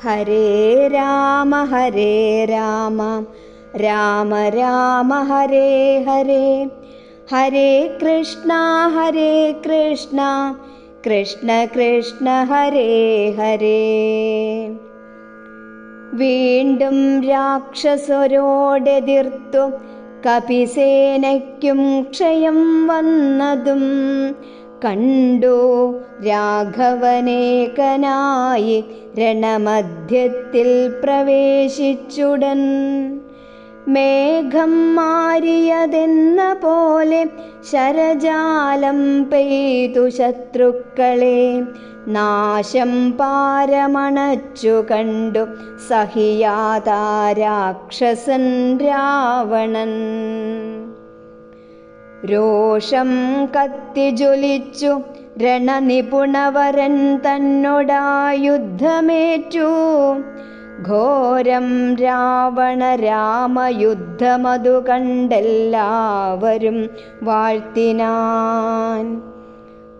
हरे राम हरे राम राम राम हरे हरे हरे कृष्णा हरे कृष्णा कृष्ण कृष्ण हरे हरे വീണ്ടും രാക്ഷസരോടെതിർത്തു കപിസേനയ്ക്കും ക്ഷയം വന്നതും കണ്ടു രാഘവനേകനായി രണമധ്യത്തിൽ പ്രവേശിച്ചുടൻ മേഘം മാറിയതെന്ന പോലെ ശരജാലം പെയ്തു ശത്രുക്കളെ നാശം പാരമണച്ചു കണ്ടു സഹിയാതാരാക്ഷസൻ രാവണൻ രോഷം കത്തിജ്വലിച്ചു രണനിപുണവരൻ തന്നോടായുദ്ധമേറ്റു. ഘോരം രാവണ രാമയുദ്ധമതു കണ്ടെല്ലാവരും വാഴ്ത്തിനാൻ.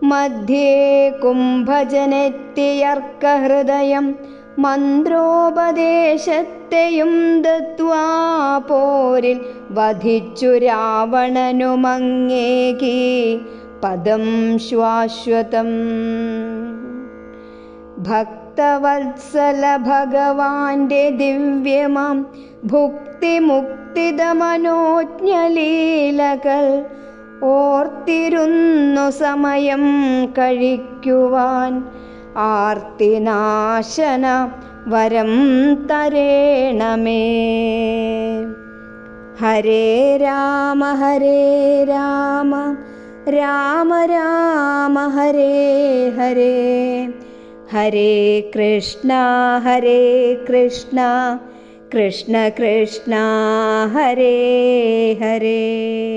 മധ്യേ കുംഭജനെത്തിയർക്കഹൃദയം മന്ത്രോപദേശത്തെയും ദത്വാ പോരിൽ വധിച്ചു രാവണനുമങ്ങേകി. പദം ശ്വാശ്വതം ഭക്തവത്സല ഭഗവാന്റെ ദിവ്യമാം ഭുക്തിമുക്തിതമനോജ്ഞലീലകൾ ഓർത്തിരുന്നു സമയം കഴിക്കുവാൻ. आर्तिनाशन वरं तरेण मे। हरे राम हरे राम राम राम हरे हरे। हरे कृष्ण हरे कृष्ण कृष्ण कृष्ण हरे हरे।